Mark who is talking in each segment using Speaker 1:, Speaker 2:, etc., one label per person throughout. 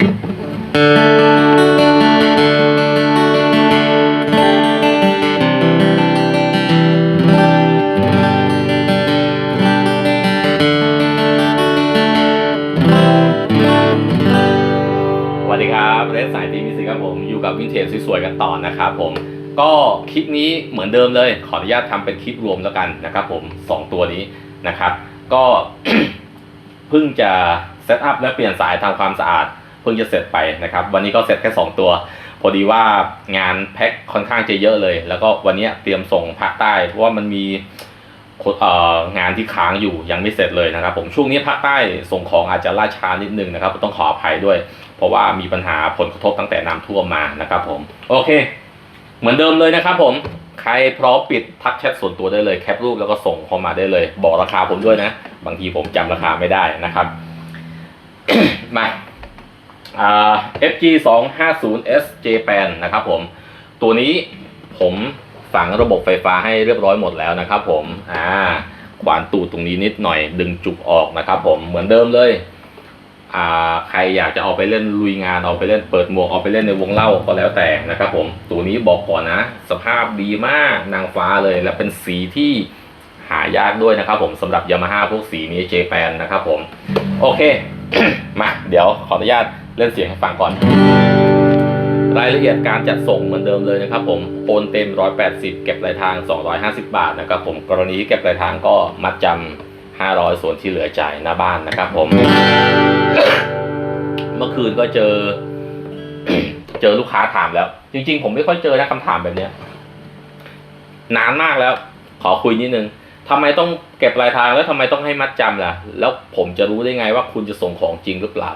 Speaker 1: สวัสดีครับเรสสายทีมิสิครับผมอยู่กับวินเทจสวยๆกันต่อนะครับผมก็คลิปนี้เหมือนเดิมเลย ขออนุญาตทำเป็นคลิปรวมแล้วกันนะครับผมสองตัวนี้นะครับ ก็เพิ่งจะเซตอัพและเปลี่ยนสายทำความสะอาด เพิ่งจะเสร็จไปนะครับ วันนี้ก็เสร็จแค่ 2 ตัว พอดีว่างานแพ็คค่อนข้างจะเยอะเลย แล้วก็วันนี้เตรียมส่งภาคใต้ เพราะว่ามันมีงานที่ค้างอยู่ยังไม่เสร็จเลยนะครับ ผมช่วงนี้ภาคใต้ส่งของอาจจะล่าช้านิดนึงนะครับต้องขออภัยด้วย เพราะว่ามีปัญหาผลกระทบตั้งแต่น้ำท่วมมานะครับ ผมโอเค เหมือนเดิมเลยนะครับ ผมใครพร้อมปิดทักแชทส่วนตัวได้เลยแคปรูปแล้วก็ส่งเข้ามาได้เลย บอกราคาผมด้วยนะ บางทีผมจำราคาไม่ได้นะครับมา FG 2 5 0 S Japan นะครับผม ตัวนี้ผมฝังระบบไฟฟ้าให้เรียบร้อยหมดแล้วนะครับผม อ่า ขวานตูดตรงนี้นิดหน่อยดึงจุกออกนะครับผม เหมือนเดิมเลย อ่า ใครอยากจะเอาไปเล่นลุยงาน เอาไปเล่นเปิดหมวก เอาไปเล่นในวงเล่าก็แล้วแต่นะครับผม ตัวนี้บอกก่อนนะ สภาพดีมาก นางฟ้าเลย และเป็นสีที่หายากด้วยนะครับผมสำหรับยามาฮ่าพวกสีนี้เจแปนนะครับผม โอเค มา เดี๋ยวขออนุญาต เล่นเสียงให้ฟังก่อน รายละเอียดการจัดส่งเหมือนเดิมเลยนะครับผมโอนเต็ม 180 เก็บปลายทาง 250 บาทนะครับผมกรณีเก็บปลายทางก็มัดจำ500 ส่วนที่เหลือจ่ายหน้าบ้านนะครับผม เมื่อคืนก็เจอ เจอลูกค้าถามแล้ว จริง ๆ ผมไม่ค่อยเจอนะคำถามแบบเนี้ยนานมากแล้ว ขอคุยนิดนึงทำไมต้องเก็บปลายทางแล้วทำไมต้องให้มัดจำล่ะ แล้วผมจะรู้ได้ไงว่าคุณจะส่งของจริงหรือเปล่า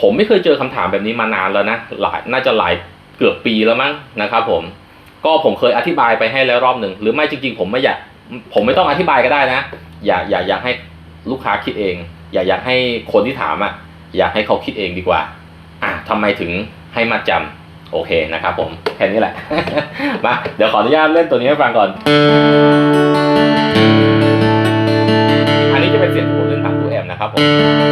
Speaker 1: ผมไม่เคยเจอคำถามแบบนี้มานานแล้วนะหลายน่าจะหลายเกือบปีแล้วมั้งนะครับผมก็ผมเคยอธิบายไปให้แล้วรอบหนึ่งหรือไม่จริง ๆ ผมไม่อยากผมไม่ต้องอธิบายก็ได้นะ อย่าอย่าอยากให้ลูกค้าคิดเอง อย่าอยากให้คนที่ถามอะอยากให้เขาคิดเองดีกว่า อะทำไมถึงให้มัดจำโอเคนะครับผมแค่นี้แหละ มาเดี๋ยวขออนุญาตเล่นตัวนี้ให้ฟังก่อน อันนี้จะเป็นเสียงที่ผมเล่นผ่านตู้แอมนะครับผม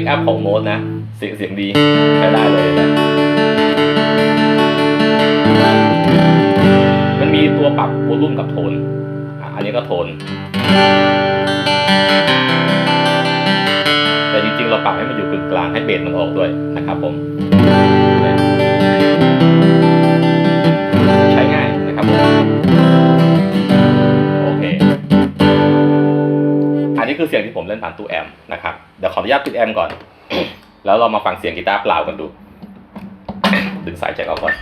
Speaker 1: กอัพของโน้ตนะ เสียงเสียงดีใช้ได้เลยนะมันมีตัวปรับวอลลุ่มกับโทนอะอันนี้ก็โทน แต่จริงๆ เราปรับให้มันอยู่กึ่งกลางให้เบสมันออกด้วยนะครับผมใช้ง่ายนะครับผมโอเคอันนี้คือเสียงที่ผมเล่นผ่านตู้แอมป์นะครับ เดี๋ยวขออนุญาตปิดแอมป์ก่อน แล้วเรามาฟังเสียงกีตาร์เปล่ากันดู ดึงสายแจ็คออกก่อน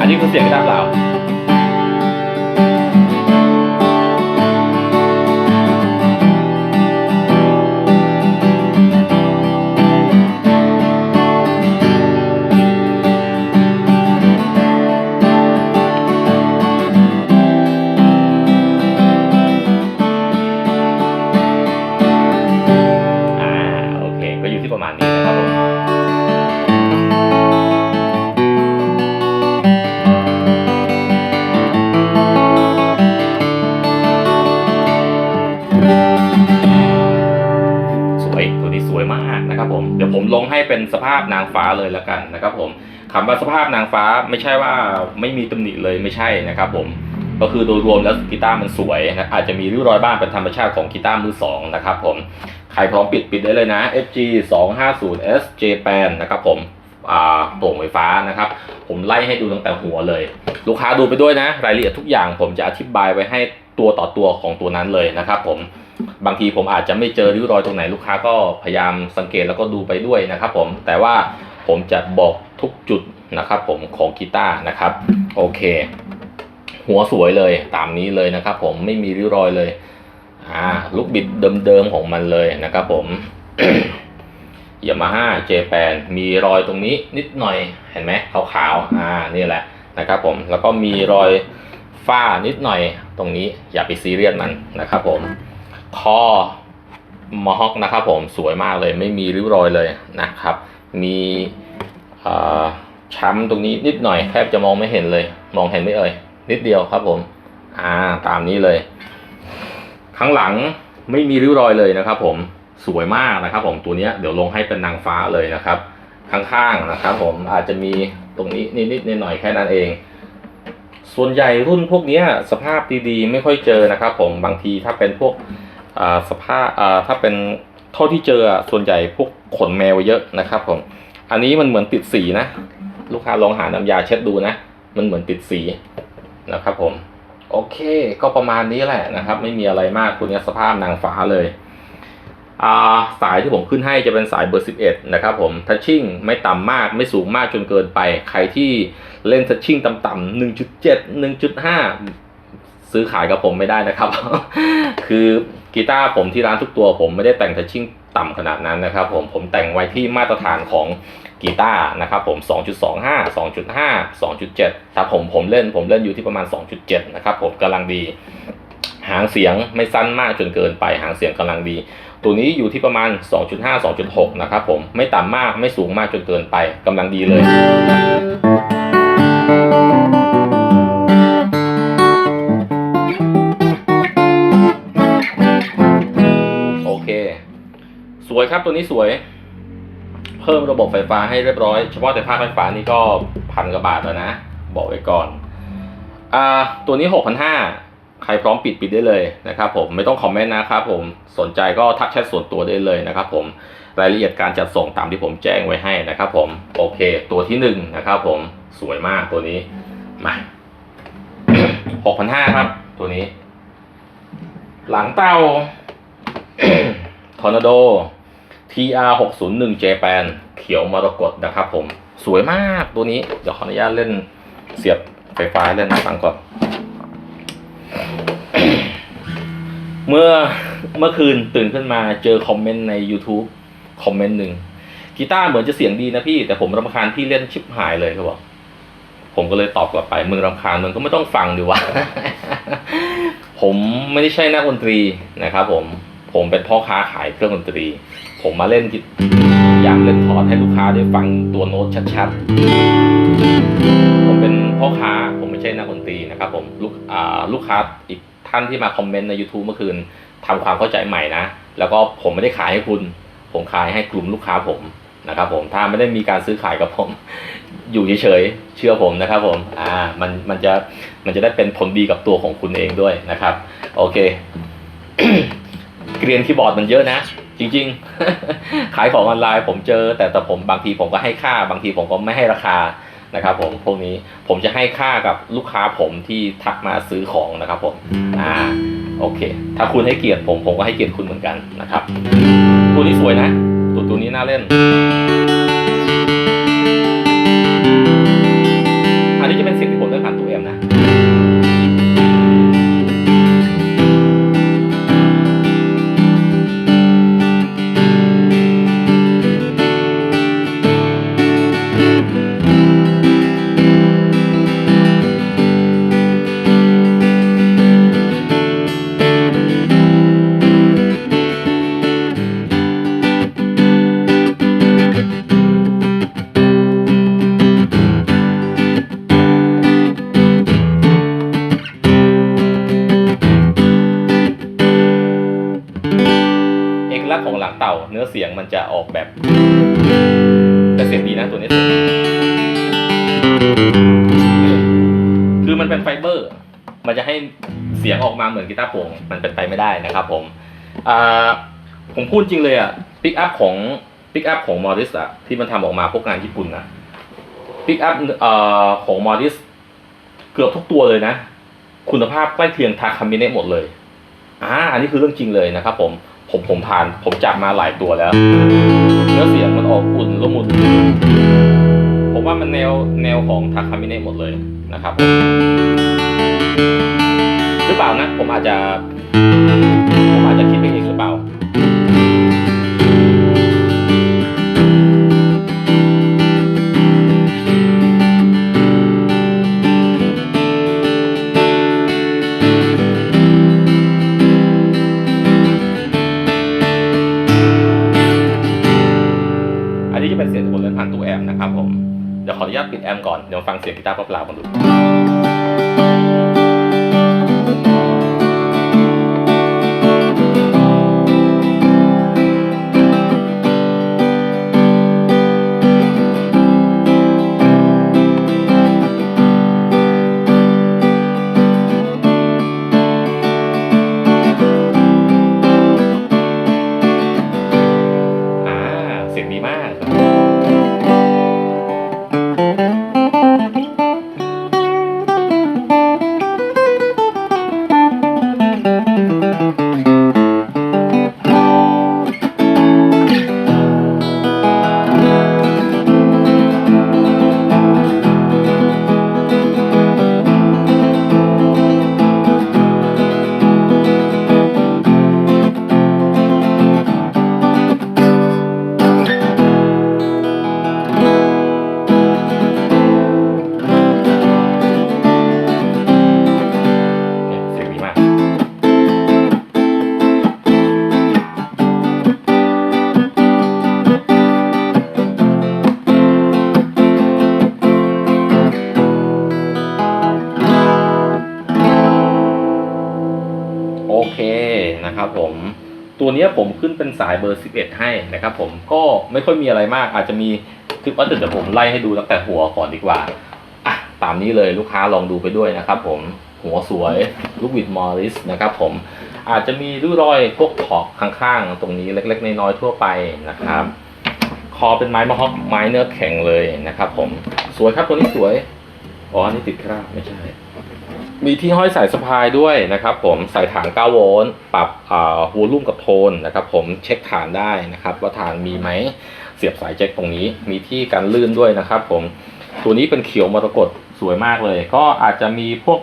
Speaker 1: อันนี้คือเสียงกีตาร์เปล่า เป็นสภาพนางฟ้าเลยล้วกันนะครับผมคำว่าสภาพนางฟ้าไม่ใช่ว่าไม่มีตำหนิเลยไม่ใช่นะครับผมก็คือโดยรวมแล้วกีตาร์มันสวยนะอาจจะมีริ้วรอยบ้างเป็นธรรมชาติของกีตาร์มือสองนะครับผมใครพร้อมปิดปิดได้เลยนะ FG 250 S J-Pan นะครับผมโปร่งไฟฟ้านะครับ ผมไล่ให้ดูตั้งแต่หัวเลย ลูกค้าดูไปด้วยนะ รายละเอียดทุกอย่างผมจะอธิบายไว้ให้ตัวต่อตัวของตัวนั้นเลยนะครับผม บางทีผมอาจจะไม่เจอริ้วรอยตรงไหนลูกค้าก็พยายามสังเกตแล้วก็ดูไปด้วยนะครับผมแต่ว่าผมจะบอกทุกจุดนะครับผมของกีตาร์นะครับโอเค หัวสวยเลยตามนี้เลยนะครับ ผมไม่มีริ้วรอยเลยอ่าลูกบิดเดิมๆของมันเลยนะครับผมยามาฮ่าเจแปนมีรอยตรงนี้นิดหน่อยเห็นไหมขาวๆอ่านี่แหละนะครับผมแล้วก็มีรอยฝ้านิดหน่อยตรงนี้อย่าไปซีเรียสมันนะครับผม คอมอฮอกนะครับผมสวยมากเลยไม่มีริ้วรอยเลยนะครับ มีช้ำตรงนี้นิดหน่อยแทบจะมองไม่เห็นเลย มองเห็นไม่เอ่ยนิดเดียวครับผมอ่าตามนี้เลยข้างหลังไม่มีริ้วรอยเลยนะครับ ผมสวยมากนะครับ ผมตัวนี้เดี๋ยวลงให้เป็นนางฟ้าเลยนะครับ ข้างๆนะครับ ผมอาจจะมีตรงนี้นิดๆหน่อยๆแค่นั้นเอง ส่วนใหญ่รุ่นพวกนี้สภาพดีๆ ไม่ค่อยเจอนะครับ ผมบางทีถ้าเป็นพวก สภาพถ้าเป็นเท่าที่เจอส่วนใหญ่พวกขนแมวเยอะนะครับผมอันนี้มันเหมือนติดสีนะ ลูกค้าลองหาน้ำยาเช็ดดูนะ มันเหมือนติดสีนะครับผมโอเค ก็ประมาณนี้แหละนะครับ ไม่มีอะไรมากตัวนี้สภาพนางฟ้าเลยาสายที่ผมขึ้นให้จะเป็นสายเบอร์ 11 นะครับผมทัชชิ่งไม่ต่ำมากไม่สูงมากจนเกินไป ใครที่เล่นทัชชิ่งต่ำๆ1.7 1.5 ซื้อขายกับผมไม่ได้นะครับ คือ กีตาร์ผมที่ร้านทุกตัวผมไม่ได้แต่งทัชชิ่งต่ำขนาดนั้นนะครับผมผมแต่งไว้ที่มาตรฐานของกีตาร์นะครับผม 2.25 2.5 2.7ถ้าผมผมเล่นผมเล่นอยู่ที่ประมาณ 2.7 นะครับผมกำลังดี หางเสียงไม่สั้นมากจนเกินไปหางเสียงกำลังดี ตัวนี้อยู่ที่ประมาณ 2.5 2.6 นะครับผมไม่ต่ำมากไม่สูงมากจนเกินไปกำลังดีเลย วยครับตัวนี้สวย เพิ่มระบบไฟฟ้าให้เรียบร้อย เฉพาะแต่ภาคไฟฟ้านี่ก็พันกว่าบาทแล้วนะ บอกไว้ก่อนอ่าตัวนี้6,500ใครพร้อมปิดปิดได้เลยนะครับผมไม่ต้องคอมเมนต์นะครับผมสนใจก็ทักแชทส่วนตัวได้เลยนะครับผมรายละเอียดการจัดส่งตามที่ผมแจ้งไว้ให้นะครับผมโอเค ตัวที่หนึ่งนะครับผมสวยมากตัวนี้มา6,500ครับ ตัวนี้ หลังเตาทอร์นาโด TR 601 Japan เขียวมรกตนะครับผมสวยมากตัวนี้ เดี๋ยวขออนุญาตเล่นเสียบไฟฟ้าเล่นฟังก่อน เมื่อเมื่อคืนตื่นขึ้นมาเจอคอมเมนต์ใน YouTube คอมเมนต์หนึ่งกีตาร์เหมือนจะเสียงดีนะพี่ แต่ผมรำคาญพี่เล่นชิบหายเลยเขาบอกผมก็เลยตอบกลับไป มึงรำคาญมึงก็ไม่ต้องฟังดีวะ ผมไม่ได้ใช่นักดนตรีนะครับผม ผมเป็นพ่อค้าขายเครื่องดนตรี ผมมาเล่นกีอยากเล่นคอร์ดให้ลูกค้าได้ฟังตัวโน้ตชัดๆ ผมเป็นพ่อค้าผมไม่ใช่นักดนตรีนะครับผมลูกลูกค้าอีกท่านที่มาคอมเมนต์ใน YouTube เมื่อคืนทำความเข้าใจใหม่นะ แล้วก็ผมไม่ได้ขายให้คุณ ผมขายให้กลุ่มลูกค้าผมนะครับผมถ้าไม่ได้มีการซื้อขายกับผม อยู่เฉยๆเชื่อผมนะครับผมอ่ามันมันจะมันจะได้เป็นผลดีกับตัวของคุณเองด้วยนะครับ โอเค เกรียนคีย์บอร์ดมันเยอะนะ จริง ๆ ขายของออนไลน์ผมเจอ แต่แต่ผมบางทีผมก็ให้ค่า บางทีผมก็ไม่ให้ราคานะครับผมพวกนี้ผมจะให้ค่ากับลูกค้าผมที่ทักมาซื้อของนะครับผมอ่าโอเค ถ้าคุณให้เกียรติผมผมก็ให้เกียรติคุณเหมือนกันนะครับ ตัวนี้สวยนะ ตัวตัวนี้น่าเล่นอัน ลักษณ์ของหลังเต่า เนื้อเสียงมันจะออกแบบแต่เสียงดีนะตัวนี้เสียงดีคือมันเป็นไฟเบอร์ มันจะให้เสียงออกมาเหมือนกีตาร์โปร่งมันเป็นไปไม่ได้นะครับผมผมพูดจริงเลยอะปิกอัพของปิกอัพของมอริสอะที่มันทำออกมาพวกงานญี่ปุ่นนะปิกอัพของมอริสเกือบทุกตัวเลยนะ คุณภาพใกล้เคียงทาคามิเนะหมดเลยอ่าอันนี้คือเรื่องจริงเลยนะครับผม ผมผมผ่านผมจับมาหลายตัวแล้วเนื้อเสียงมันออกอุ่นละมุนผมว่ามันแนวแนวของทาคามิเน่หมดเลยนะครับหรือเปล่านะผมอาจจะ ก่อน เดี๋ยวฟังเสียงกีตาร์เปล่าๆกันดู นะครับผมตัวนี้ผมขึ้นเป็นสายเบอร์ 11 ให้นะครับผมก็ไม่ค่อยมีอะไรมากอาจจะมีคลิปว่าเดี๋ยวผมไล่ให้ดูตั้งแต่หัวก่อนดีกว่าอะตามนี้เลยลูกค้าลองดูไปด้วยนะครับผมหัวสวยลูกวิดมอริสนะครับผมอาจจะมีริ้วรอยพวกขอบข้างๆ ตรงนี้เล็กๆ น้อยๆทั่วไปนะครับ คอเป็นไม้มะฮอกไม้เนื้อแข็งเลยนะครับผมสวยครับตัวนี้สวยอ๋อนี่ติดคราบไม่ใช่ มีที่ห้อยสายสะพายด้วยนะครับ ผมใส่ฐาน 9 โวลต์ปรับอ่าวอลุ่มกับโทนนะครับ ผมเช็คฐานได้นะครับ ว่าฐานมีไหมเสียบสายแจ็คตรงนี้ มีที่กันลื่นด้วยนะครับ ผมตัวนี้เป็นเขียวมรกตสวยมากเลย ก็อาจจะมีพวก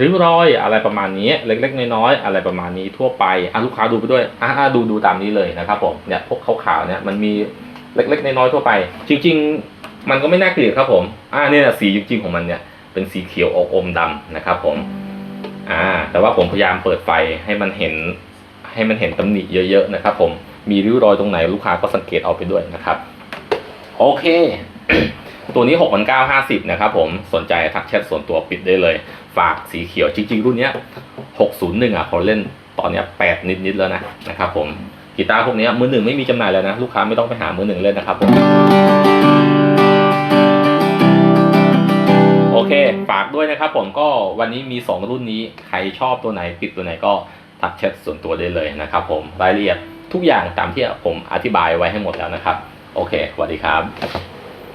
Speaker 1: ริ้วรอยอะไรประมาณนี้เล็ก ๆ น้อยๆอะไรประมาณนี้ทั่วไปอะลูกค้าดูไปด้วยอะดูดูตามนี้เลยนะครับผมเนี่ยพวกขาวๆเนี่ยมันมีเล็กๆน้อยๆทั่วไป จริง ๆ มันก็ไม่น่าเกลียดครับผมอ่าเนี่ยสีจริงๆของมันเนี่ย เป็นสีเขียวออกอมดำนะครับผมอ่าแต่ว่าผมพยายามเปิดไฟให้มันเห็นให้มันเห็นตำหนิเยอะๆนะครับ ผมมีริ้วรอยตรงไหนลูกค้าก็สังเกตเอาไปด้วยนะครับ โอเค ตัวนี้ 6 9 5 0 นะครับผมสนใจทักแชทส่วนตัวปิดได้เลย ฝากสีเขียวจริง ๆ รุ่นเนี้ย601อะเขาเล่นตอนเนี้ย8นิดๆแล้วนะนะครับผมกีตาร์พวกเนี้ยมือหนึ่งไม่มีจำหน่ายแล้วนะ ลูกค้าไม่ต้องไปหามือหนึ่งเล่นนะครับผม เค ฝากด้วยนะครับผมก็วันนี้มี 2 รุ่นนี้ ใครชอบตัวไหนปิดตัวไหนก็ทักแชทส่วนตัวได้เลยนะครับผมรายละเอียดทุกอย่างตามที่ผมอธิบายไว้ให้หมดแล้วนะครับ โอเคสวัสดีครับ